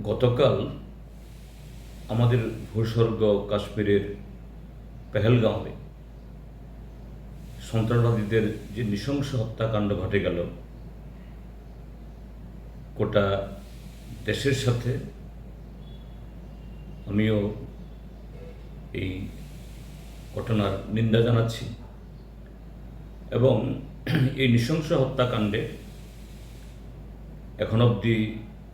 গতকাল আমাদের ভূস্বর্গ কাশ্মীরের পেহেলগাঁওয়ে সন্ত্রাসবাদীদের যে নৃশংস হত্যাকাণ্ড ঘটে গেল, গোটা দেশের সাথে আমিও এই ঘটনার নিন্দা জানাচ্ছি এবং এই নৃশংস হত্যাকাণ্ডে এখন অবধি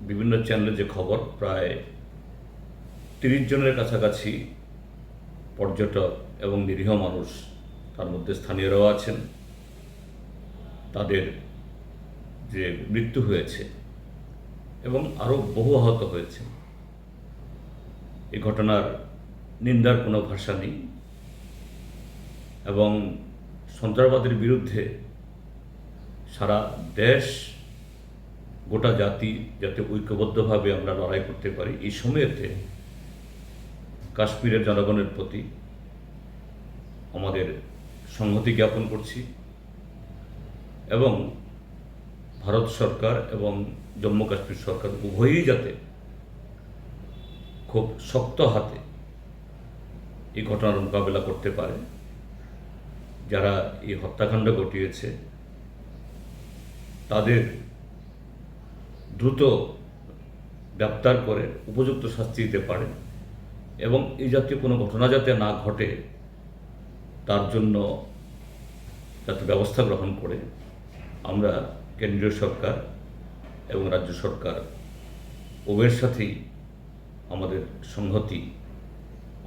বিভিন্ন চ্যানেলে যে খবর, প্রায় তিরিশ জনের কাছাকাছি পর্যটক এবং নিরীহ মানুষ তার মধ্যে স্থানীয়রাও আছেন। তাদের যে মৃত্যু হয়েছে এবং আরও বহু আহত হয়েছে। এই ঘটনার নিন্দার কোনো ভাষা নেই এবং সন্ত্রাসবাদের বিরুদ্ধে সারা দেশ গোটা জাতি যাতে ঐক্যবদ্ধভাবে আমরা লড়াই করতে পারি, এই সময়েতে কাশ্মীরের জনগণের প্রতি আমাদের সংহতি জ্ঞাপন করছি এবং ভারত সরকার এবং জম্মু কাশ্মীর সরকার উভয়ই যাতে খুব শক্ত হাতে এই ঘটনার মোকাবেলা করতে পারে, যারা এই হত্যাকাণ্ড ঘটিয়েছে, তাদের দ্রুত গ্রেপ্তার করে উপযুক্ত শাস্তি দিতে পারে এবং এই জাতীয় কোনো ঘটনা যাতে না ঘটে, তার জন্য যাতে ব্যবস্থা গ্রহণ করে, আমরা কেন্দ্রীয় সরকার এবং রাজ্য সরকার উভয়ের সাথেই আমাদের সংহতি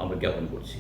আমরা জ্ঞাপন করছি।